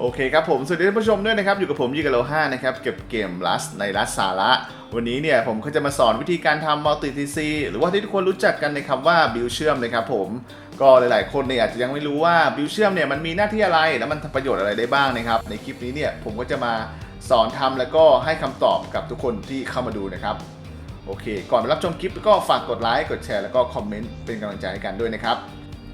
โอเคครับผม สวัสดีท่านผู้ชมด้วยนะครับ อยู่กับผมยีกับโลห้านะครับเก็บเกมลัสในลัสสาระ วันนี้เนี่ยผมก็จะมาสอนวิธีการทำมัลติทีซีหรือว่าที่ทุกคนรู้จักกันในคำว่าบิลเชื่อมนะครับผมก็หลายๆ คนเนี่ยอาจจะยังไม่รู้ว่าบิลเชื่อมเนี่ยมันมีหน้าที่อะไรแล้วมันทำประโยชน์อะไรได้บ้างนะครับ ในคลิปนี้เนี่ยผมก็จะมาสอนทำแล้วก็ให้คำตอบกับทุกคนที่เข้ามาดูนะครับโอเค ก่อนไปรับชมคลิปก็ฝากกดไลค์กดแชร์แล้วก็คอมเมนต์เป็นกำลังใจให้กันด้วยนะครับ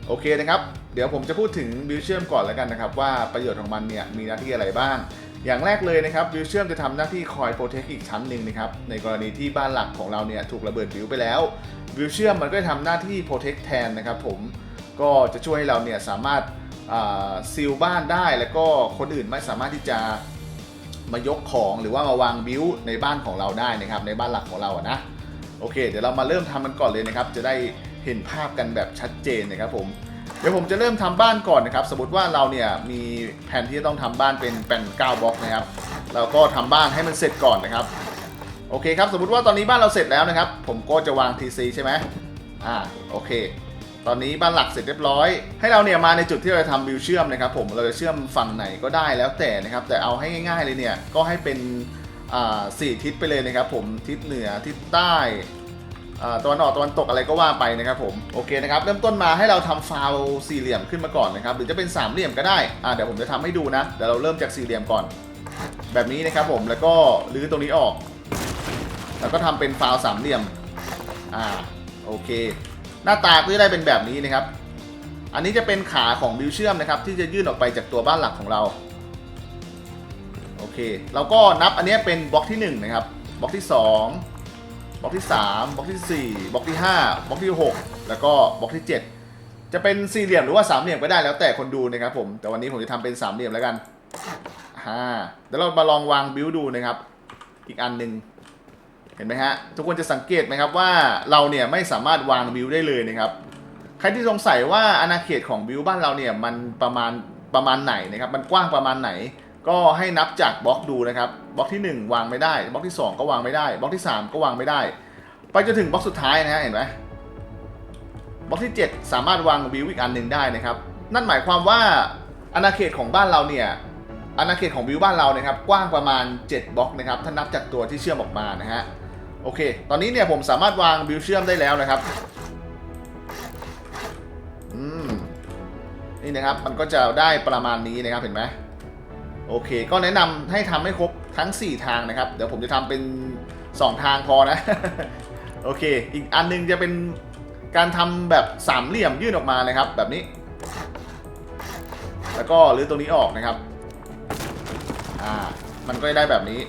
โอเคนะครับ ดี๋ยวผมจะพูดถึงบิวเชื่อมก่อนแล้วกันนะครับ ว่าประโยชน์ของมันเนี่ยมีหน้าที่อะไรบ้าง อย่างแรกเลยนะครับบิวเชื่อมจะทำหน้าที่คอยโปรเทคอีกชั้นหนึ่งนะครับในกรณีที่บ้านหลักของเราเนี่ยถูกระเบิดบิวไปแล้วบิวเชื่อมมันก็จะทำหน้าที่โปรเทคแทนนะครับผมก็จะช่วยให้เราเนี่ยสามารถซีลบ้านได้แล้วก็คนอื่นไม่สามารถที่จะมายกของหรือว่ามาวางบิวในบ้านของเราได้นะครับในบ้านหลักของเราอะนะโอเค เดี๋ยวเรามาเริ่มทำมันก่อนเลยนะครับ จะได้เห็นภาพกันแบบชัดเจนนะครับผม เดี๋ยวผมจะเริ่มทำบ้านก่อนนะครับ สมมติว่าเราเนี่ยมีแผนที่จะต้องทำบ้านเป็นแผ่น9บล็อกนะครับเราก็ทำบ้านให้มันเสร็จก่อนนะครับ โอเคครับ สมมติว่าตอนนี้บ้านเราเสร็จแล้วนะครับ ผมก็จะวาง TC ใช่ไหมอ่าโอเค ตอนนี้บ้านหลักเสร็จเรียบร้อย ให้เราเนี่ยมาในจุดที่เราจะทำวิวเชื่อมนะครับ ผมเราจะเชื่อมฝั่งไหนก็ได้แล้วแต่นะครับ แต่เอาให้ง่ายๆเลยเนี่ยก็ให้เป็นอ่าสี่ทิศไปเลยนะครับ ผมทิศเหนือทิศใต้ ตะวันออกตะวันตกอะไรก็ว่าไปนะครับผมโอเคนะครับเริ่มต้นมาให้เราทำฟาวสี่เหลี่ยมขึ้นมาก่อนนะครับหรือจะเป็นสามเหลี่ยมก็ได้อ่าเดี๋ยวผมจะทำให้ดูนะเดี๋ยวเราเริ่มจากสี่เหลี่ยมก่อน แบบนี้นะครับผมแล้วก็รื้อตรงนี้ออก แล้วก็ทำเป็นฟาวสามเหลี่ยมอ่าโอเค หน้าตาก็จะได้เป็นแบบนี้นะครับ อันนี้จะเป็นขาของบิวเชื่อมนะครับที่จะยื่นออกไปจากตัวบ้านหลักของเราโอเคเราก็นับอันนี้เป็นบล็อกที่1นะครับบล็อกที่ 2 บล็อกที่ 3บล็อกที่4บล็อกที่5บล็อกที่ 6 แล้วก็บล็อกที่ 7 จะเป็นสี่เหลี่ยมหรือว่าสามเหลี่ยมก็ได้แล้วแต่คนดูนะครับผม แต่วันนี้ผมจะทำเป็นสามเหลี่ยมแล้วกันฮ่าเดี๋ยวเรามาลองวางบิวดูนะครับ อีกอันหนึ่งเห็นไหมฮะ ทุกคนจะสังเกตไหมครับว่าเราเนี่ยไม่สามารถวางบิวได้เลยนะครับ ใครที่สงสัยว่าอาณาเขตของบิวบ้านเราเนี่ยมันประมาณประมาณไหนนะครับ มันกว้างประมาณไหน ก็ให้นับจากบล็อกดูนะครับบล็อกที่ 1 วางไม่ได้บล็อกที่ 2 ก็วางไม่ได้บล็อกที่ 3 ก็วางไม่ได้ ไปจนถึงบล็อกสุดท้ายนะฮะเห็นไหมบล็อกที่ 7 สามารถวางบิวอีกอันหนึ่งได้นะครับ นั่นหมายความว่าอาณาเขตของบ้านเราเนี่ยอาณาเขตของบิวบ้านเรานะครับกว้างประมาณ 7บล็อกนะครับถ้านับจากตัวที่เชื่อมออกมานะฮะโอเค ตอนนี้เนี่ยผมสามารถวางบิวเชื่อมได้แล้วนะครับอืมนี่นะครับมันก็จะได้ประมาณนี้นะครับเห็นไหม โอเค ก็แนะนำให้ทำให้ครบทั้ง 4 ทางนะครับ เดี๋ยวผมจะทำเป็น 2 ทางพอนะ โอเค อีกอันหนึงจะเป็นการทำแบบสามเหลี่ยมยื่นออกมานะครับ แบบนี้ แล้วก็รื้อตรงนี้ออกนะครับ อ่า มันก็ได้แบบนี้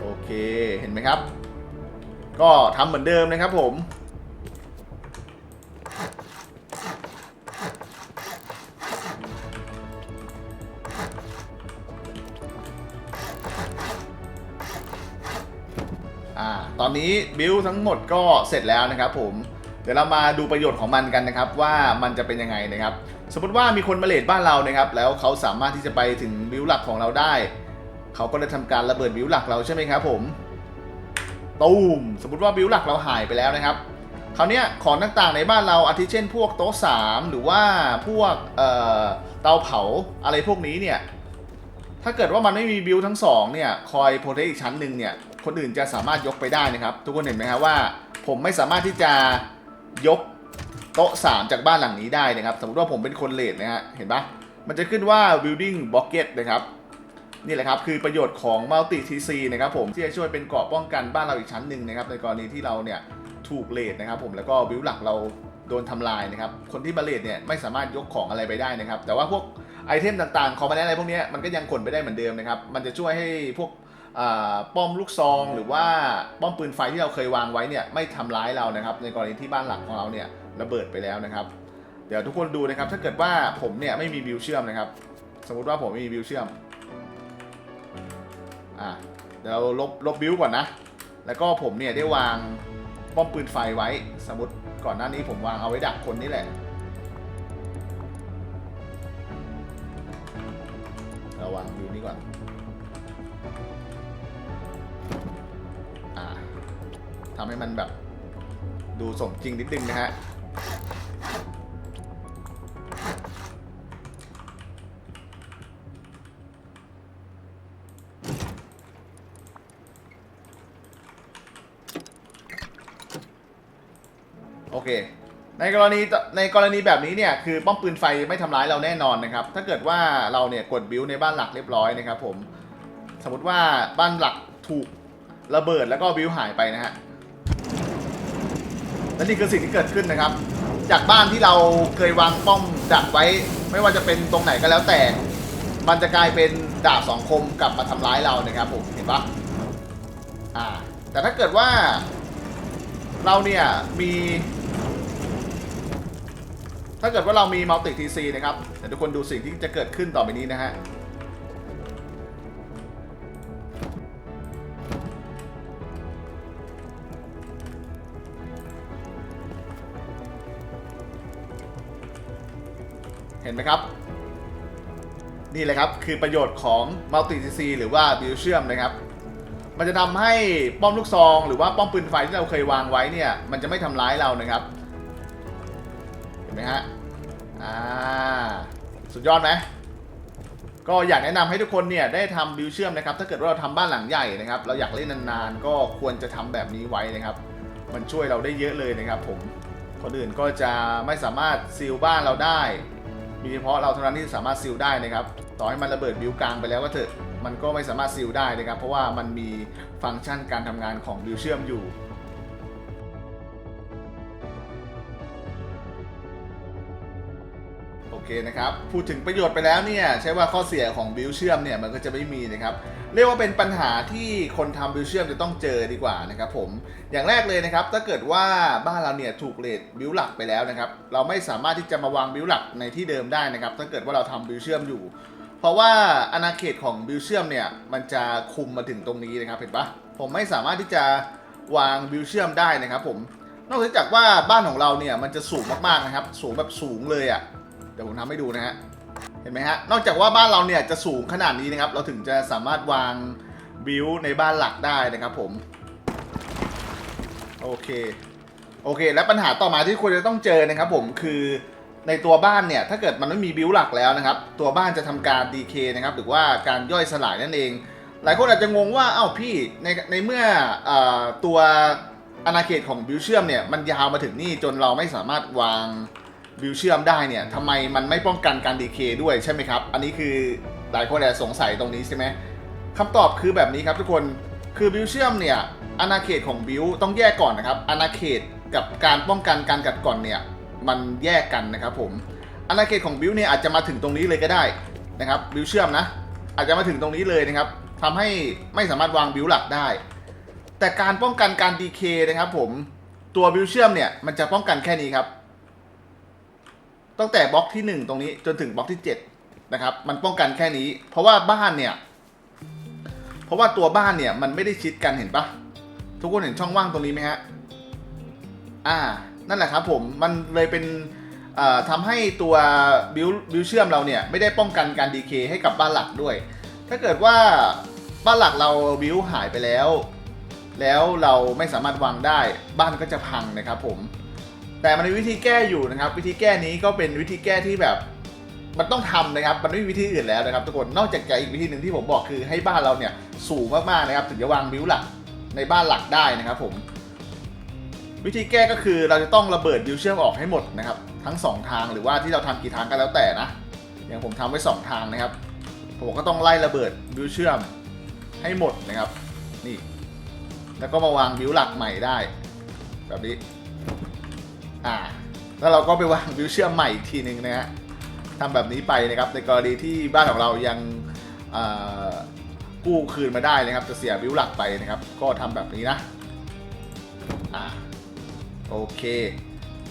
โอเค เห็นไหมครับ ก็ทำเหมือนเดิมนะครับผม ตอนนี้บิลทั้งหมดก็เสร็จแล้วนะครับผมเดี๋ยวเรามาดูประโยชน์ของมันกันนะครับว่ามันจะเป็นยังไงนะครับ สมมติว่ามีคนมาเลดบ้านเรานะครับ แล้วเขาสามารถที่จะไปถึงบิลหลักของเราได้ เขาก็ได้ทำการระเบิดบิลหลักเราใช่ไหมครับผมตูมสมมติว่าบิลหลักเราหายไปแล้วนะครับคราวนี้ของต่างๆในบ้านเราอาทิเช่น พวกโต๊ะสามหรือว่าพวกเเตาเผาอะไรพวกนี้เนี่ยถ้าเกิดว่ามันไม่มีบิลทั้งสองเนี่ยคอยโปรเทคอีกชั้นหนึ่งเนี่ย คนอื่นจะสามารถยกไปได้นะครับ ทุกคนเห็นไหมครับว่า ผมไม่สามารถที่จะยกโต๊ะ 3 จากบ้านหลังนี้ได้นะครับ สมมติว่าผมเป็นคนเลดนะฮะเห็นปะมันจะขึ้นว่า building bucket นะครับนี่แหละครับคือประโยชน์ของ multi TC นะครับผมที่จะช่วยเป็นเกราะป้องกันบ้านเราอีกชั้นหนึ่งนะครับในกรณีที่เราเนี่ยถูกเลดนะครับ ผมแล้วก็บิลหลักเราโดนทำลายนะครับ คนที่มาเลดเนี่ยไม่สามารถยกของอะไรไปได้นะครับ แต่ว่าพวกไอเทมต่างๆคอมมานด์อะไรพวกนี้มันก็ยังขนไปได้เหมือนเดิมนะครับ มันจะช่วยให้พวก ป้อมลูกซองหรือว่าป้อมปืนไฟที่เราเคยวางไว้เนี่ยไม่ทำร้ายเรานะครับ ในกรณีที่บ้านหลักของเราเนี่ยระเบิดไปแล้วนะครับ เดี๋ยวทุกคนดูนะครับ ถ้าเกิดว่าผมเนี่ยไม่มีบิวเชื่อมนะครับ สมมุติว่าผมไม่มีบิวเชื่อมอะเดี๋ยวเราลบลบบิวก่อนนะ แล้วก็ผมเนี่ยได้วางป้อมปืนไฟไว้ สมมติก่อนหน้านี้ผมวางเอาไว้ดักคนนี่แหละเราวางบิวนี้ก่อน ทำให้มันแบบดูสมจริงนิดนึงนะฮะโอเค ในกรณีในกรณีแบบนี้เนี่ยคือป้อมปืนไฟไม่ทำร้ายเราแน่นอนนะครับ ถ้าเกิดว่าเราเนี่ยกดบิวในบ้านหลักเรียบร้อยนะครับผม สมมติว่าบ้านหลักถูกระเบิดแล้วก็บิวหายไปนะฮะ และนี่คือสิ่งที่เกิดขึ้นนะครับ จากบ้านที่เราเคยวางป้อมดักไว้ ไม่ว่าจะเป็นตรงไหนก็แล้วแต่ มันจะกลายเป็นดาบสองคมกลับมาทำร้ายเรานะครับผมเห็นปะอ่า แต่ถ้าเกิดว่าเราเนี่ยมี ถ้าเกิดว่าเรามีมัลติทีซีนะครับเดี๋ยวทุกคนดูสิ่งที่จะเกิดขึ้นต่อไปนี้นะฮะ ห็นไหมครับ นี่เลยครับคือประโยชน์ของ Multi CC หรือว่าบิวเชื่อมนะครับ มันจะทำให้ป้อมลูกซอง หรือว่าป้อมปืนไฟที่เราเคยวางไว้เนี่ยมันจะไม่ทำร้ายเรานะครับ เห็นไหมฮะอ่าสุดยอดไหมก็อยากแนะนำให้ทุกคนเนี่ยได้ทำบิวเชื่อมนะครับ ถ้าเกิดว่าเราทำบ้านหลังใหญ่นะครับ เราอยากเล่นนานๆ ก็ควรจะทำแบบนี้ไว้นะครับ มันช่วยเราได้เยอะเลยนะครับ ผมคนอื่นก็จะไม่สามารถซีลบ้านเราได้ มีเฉพาะเราเท่านั้นที่สามารถซีลได้นะครับ ต่อให้มันระเบิดบิวกลางไปแล้วก็เถอะ มันก็ไม่สามารถซีลได้นะครับ เพราะว่ามันมีฟังก์ชันการทำงานของบิวเชื่อมอยู่ เคนะครับ พูดถึงประโยชน์ไปแล้วเนี่ย ใช่ว่าข้อเสียของบิวเชื่อมเนี่ยมันก็จะไม่มีนะครับ เรียกว่าเป็นปัญหาที่คนทำบิวเชื่อมจะต้องเจอดีกว่านะครับผม อย่างแรกเลยนะครับ ถ้าเกิดว่าบ้านเราเนี่ยถูกเลทบิวหลักไปแล้วนะครับ เราไม่สามารถที่จะมาวางบิวหลักในที่เดิมได้นะครับ ถ้าเกิดว่าเราทำบิวเชื่อมอยู่ เพราะว่าอาณาเขตของบิวเชื่อมเนี่ยมันจะคุมมาถึงตรงนี้นะครับ เห็นปะผมไม่สามารถที่จะวางบิวเชื่อมได้นะครับผม นอกจากว่าบ้านของเราเนี่ยมันจะสูงมากๆนะครับ สูงแบบสูงเลยอะ่ะ ดี๋ยวผมทำให้ดูนะฮะ เห็นไหมฮะ นอกจากว่าบ้านเราเนี่ยจะสูงขนาดนี้นะครับ เราถึงจะสามารถวางบิวในบ้านหลักได้นะครับผม โอเค โอเค และปัญหาต่อมาที่ควรจะต้องเจอนะครับผมคือในตัวบ้านเนี่ย ถ้าเกิดมันไม่มีบิวหลักแล้วนะครับ ตัวบ้านจะทำการดีเคนะครับ หรือว่าการย่อยสลายนั่นเอง หลายคนอาจจะงงว่า เอ้าพี่ ในในเมื่อออตัวอาณาเขตของบิวเชื่อมเนี่ย มันยาวมาถึงนี่จนเราไม่สามารถวาง บิวเชื่อมได้เนี่ยทำไมมันไม่ป้องกันการดีเคด้วยใช่ไหมครับ อันนี้คือหลายคนอาจจะสงสัยตรงนี้ใช่ไหมคำตอบคือแบบนี้ครับทุกคนคือบิวเชื่อมเนี่ยอาณาเขตของบิวต้องแยกก่อนนะครับอาณาเขตกับการป้องกันการกัดก่อนเนี่ยมันแยกกันนะครับผมอาณาเขตของบิวเนี่ยอาจจะมาถึงตรงนี้เลยก็ได้นะครับบิวเชื่อมนะ อาจจะมาถึงตรงนี้เลยนะครับทำให้ไม่สามารถวางบิวหลักได้ แต่การป้องกันการดีเคนะครับผมตัวบิวเชื่อมเนี่ยมันจะป้องกันแค่นี้ครับ ตั้งแต่บล็อกที่ 1 ตรงนี้จนถึงบล็อกที่7นะครับมันป้องกันแค่นี้ เพราะว่าบ้านเนี่ย เพราะว่าตัวบ้านเนี่ยมันไม่ได้ชิดกันเห็นปะทุกคนเห็นช่องว่างตรงนี้ไหมฮะอ่า นั่นแหละครับผมมันเลยเป็นเอ่อทำให้ตัวบิวบิวเชื่อมเราเนี่ยไม่ได้ป้องกันการดีเคให้กับบ้านหลักด้วย ถ้าเกิดว่าบ้านหลักเราบิวหายไปแล้ว แล้วเราไม่สามารถวางได้บ้านก็จะพังนะครับผม แต่มันมีวิธีแก้อยู่นะครับ วิธีแก้นี้ก็เป็นวิธีแก้ที่แบบมันต้องทำนะครับ มันไม่มีวิธีอื่นแล้วนะครับทุกคนนอกจากจะอีกวิธีหนึ่งที่ผมบอกคือให้บ้านเราเนี่ยสูงมากๆนะครับ ถึงจะวางบิวหลักในบ้านหลักได้นะครับ ผม วิธีแก้ก็คือเราจะต้องระเบิดบิวเชื่อมออกให้หมดนะครับ ทั้งสองทางหรือว่าที่เราทำกี่ทางก็แล้วแต่นะอย่างผมทำไว้สองทางนะครับ ผมก็ต้องไล่ระเบิดบิวเชื่อมให้หมดนะครับ นี่ แล้วก็มาวางบิวหลักใหม่ได้ แบบนี้ อ่า แล้วเราก็ไปวางบิวเชื่อมใหม่อีกทีหนึ่งนะฮะทำแบบนี้ไปนะครับในกรณีที่บ้านของเรายังกู้คืนมาได้นะครับ จะเสียบิวหลักไปนะครับ ก็ทำแบบนี้นะอ่าโอเค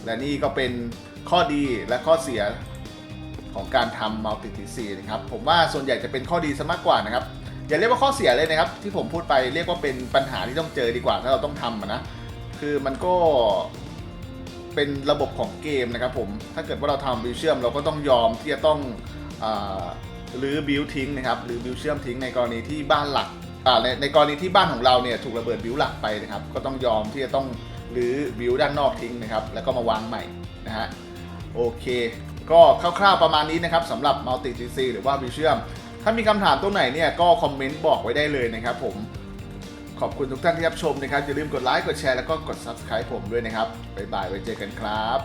และนี่ก็เป็นข้อดีและข้อเสียของการทำ Multi TC นะครับ ผมว่าส่วนใหญ่จะเป็นข้อดีซะมากกว่านะครับ อย่าเรียกว่าข้อเสียเลยนะครับ ที่ผมพูดไปเรียกว่าเป็นปัญหาที่ต้องเจอดีกว่า ถ้าเราต้องทำนะ คือมันก็ เป็นระบบของเกมนะครับผมถ้าเกิดว่าเราทำบิวเชื่อมเราก็ต้องยอมที่จะต้องหรือบิวทิ้งนะครับหรือบิวเชื่อมทิ้งในกรณีที่บ้านหลักในในกรณีที่บ้านของเราเนี่ยถูกระเบิดบิวหลักไปนะครับก็ต้องยอมที่จะต้องหรือบิวด้านนอกทิ้งนะครับแล้วก็มาวางใหม่นะฮะโอเค ก็คร่าวๆประมาณนี้นะครับสำหรับ Multi CC หรือว่าบิวเชื่อมถ้ามีคำถามตรงไหนเนี่ยก็คอมเมนต์บอกไว้ได้เลยนะครับผม ขอบคุณทุกท่านที่รับชมนะครับ อย่าลืมกดไลค์ กดแชร์ แล้วก็กด Subscribe ผมด้วยนะครับ บ๊ายบาย ไว้เจอกันครับ